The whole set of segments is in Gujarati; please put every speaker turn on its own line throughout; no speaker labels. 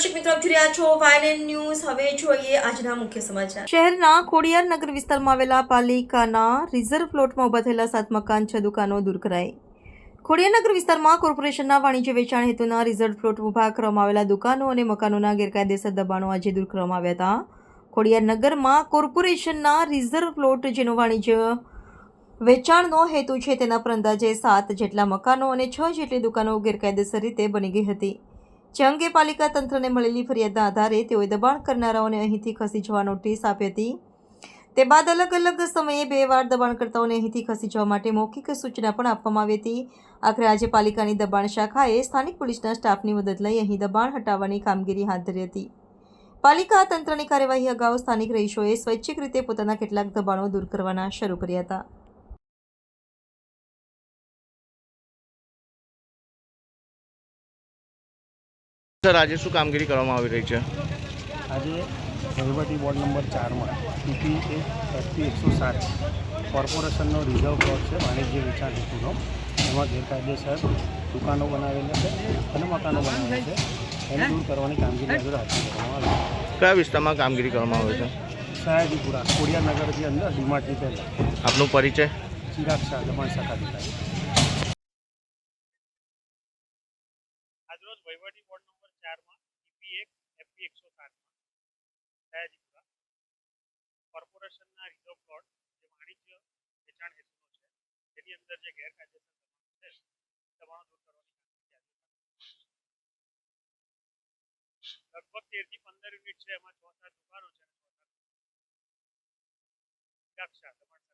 દર્શક મિત્રો, આપ જોઈ રહ્યા છો વાયએનએન ન્યૂઝ. હવે જોઈએ આજના મુખ્ય સમાચાર.
શહેરના ખોડિયાર નગર વિસ્તારમાં આવેલા પાલિકાના રિઝર્વ પ્લોટમાં ઊભા થયેલા સાત મકાન છ દુકાનો દૂર કરાઈ. ખોડિયાનગર વિસ્તારમાં કોર્પોરેશનના વાણિજ્ય વેચાણ હેતુના રિઝર્વ પ્લોટ ઊભા કરવામાં આવેલા દુકાનો અને મકાનોના ગેરકાયદેસર દબાણો આજે દૂર કરવામાં આવ્યા હતા. ખોડિયાર નગરમાં કોર્પોરેશનના રિઝર્વ પ્લોટ, જેનો વાણિજ્ય વેચાણનો હેતુ છે, તેના પર અંદાજે સાત જેટલા મકાનો અને છ જેટલી દુકાનો ગેરકાયદેસર રીતે બની ગઈ હતી. જે અંગે પાલિકા તંત્રને મળેલી ફરિયાદના આધારે તેઓએ દબાણ કરનારાઓને અહીંથી ખસી જવા નોટિસ આપી હતી. તે બાદ અલગ અલગ સમયે બે વાર દબાણકર્તાઓને અહીંથી ખસી જવા માટે મૌખિક સૂચના પણ આપવામાં આવી હતી. આખરે આજે પાલિકાની દબાણ શાખાએ સ્થાનિક પોલીસના સ્ટાફની મદદ લઈ અહીં દબાણ હટાવવાની કામગીરી હાથ ધરી હતી. પાલિકા તંત્રની કાર્યવાહી અગાઉ સ્થાનિક રહીશોએ સ્વૈચ્છિક રીતે પોતાના કેટલાક દબાણો દૂર કરવાના શરૂ કર્યા હતા.
સર આજે શું કામગીરી કરવામાં આવી રહી છે?
આજે વહીવટી વોર્ડ નંબર ચારમાં ટીપી એક એસપી એકસો સાત કોર્પોરેશનનો રિઝર્વ પ્લોટ છે વાણિજ્ય વિચાર હેતુનો. એમાં ગેરકાયદેસર દુકાનો બનાવેલી છે અને મકાનો બનાવેલા છે. એને દૂર કરવાની કામગીરી આગળ હાથ કરવામાં આવી
કયા વિસ્તારમાં કામગીરી કરવામાં આવે છે?
સયાજીપુરા કોડિયાનગરથી અંદર ડીમાર્ટની પહેલાં
આપનો પરિચય?
ચિરાગ શાહ દમણ શાખા અધિકારી. આજરોજ વહીવટી વોર્ડ નંબર ચારમાં ટીપી એક એફપી એકસો સાતમાં સયાજીપુરા કોર્પોરેશનના રિઝર્વ પ્લોટ જે વાણિજ્ય વેચાણ હેતુનો છે જેની અંદર જે ગેરકાયદેસર દબાણો છે દબાણો દૂર કરવાની કામગીરી આજે લગભગ તેરથી પંદર યુનિટ છે એમાં છ સાત દુકાનો છે અને છ સાત ચિરાગ શાહ દમણ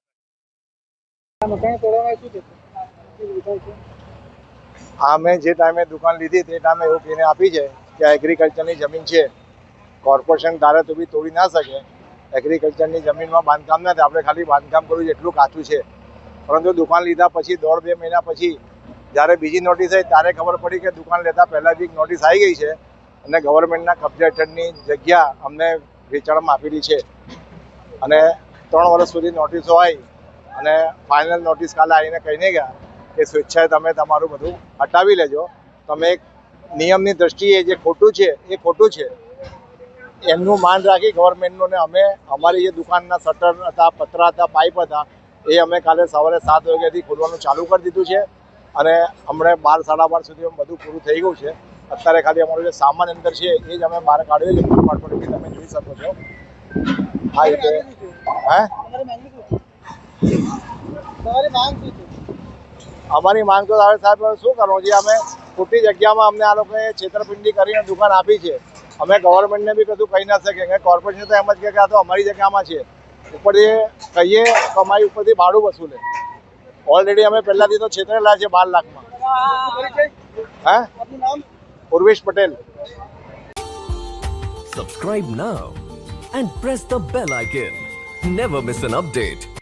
શાખા
આ મેં જે ટાઈમે દુકાન લીધી તે ટાઈમે એવું કહીને આપી છે કે એગ્રીકલ્ચરની જમીન છે. કોર્પોરેશન ધારે તો બી તોડી ના શકે. એગ્રીકલ્ચરની જમીનમાં બાંધકામ નથી. આપણે ખાલી બાંધકામ કરવું એટલું કાચું છે. પરંતુ દુકાન લીધા પછી, દોઢ બે મહિના પછી, જ્યારે બીજી નોટિસ આવી, ત્યારે ખબર પડી કે દુકાન લેતા પહેલાં બી નોટિસ આવી ગઈ છે અને ગવર્મેન્ટના કબજા હેઠળની જગ્યા અમને વેચાણમાં આપેલી છે. અને ત્રણ વર્ષ સુધી નોટિસો આવી અને ફાઇનલ નોટિસ કાલે આવીને કહીને ગયા. કે સ્વેચ્છાએ તમે તમારું બધું હટાવી લેજો. તમે નિયમની દ્રષ્ટિએ જે ખોટું છે, એ ખોટું છે. એમનું માન રાખી ગવર્મેન્ટનું ને અમે, અમારી જે દુકાનના શટર હતા, પતરા હતા, પાઇપ હતા, એ અમે કાલે સવારે સાત વાગ્યાથી ખોલવાનું ચાલુ કરી દીધું છે. અને હમણાં બાર, સાડા બાર સુધી બધું પૂરું થઈ ગયું છે. અત્યારે ખાલી અમારો જે સામાન અંદર છે, એ જ અમે બહાર કાઢ્યો છે કમ્પાર્ટમેન્ટ બી તમે જોઈ શકો છો. આ રીતે, હે? અમારી માંગ તો હવે સાહેબ શું કરવું? છે અમે ખોટી જગ્યામાં અમને આ લોકોએ છેતરપિંડી કરીને દુકાન આપી છે. અમે ગવર્મેન્ટને બી કશું કહી ના શકીએ કે કોર્પોરેશન તો એમ જ કે આ તો અમારી જગ્યામાં છે. ઉપરથી કહીએ કમાઈ ઉપરથી ભાડું વસૂલે. ઓલરેડી અમે પહેલાંથી તો છેતરેલા છે બાર લાખમાં. હે? Urvesh Patel.
Subscribe now and press the bell icon never miss an update.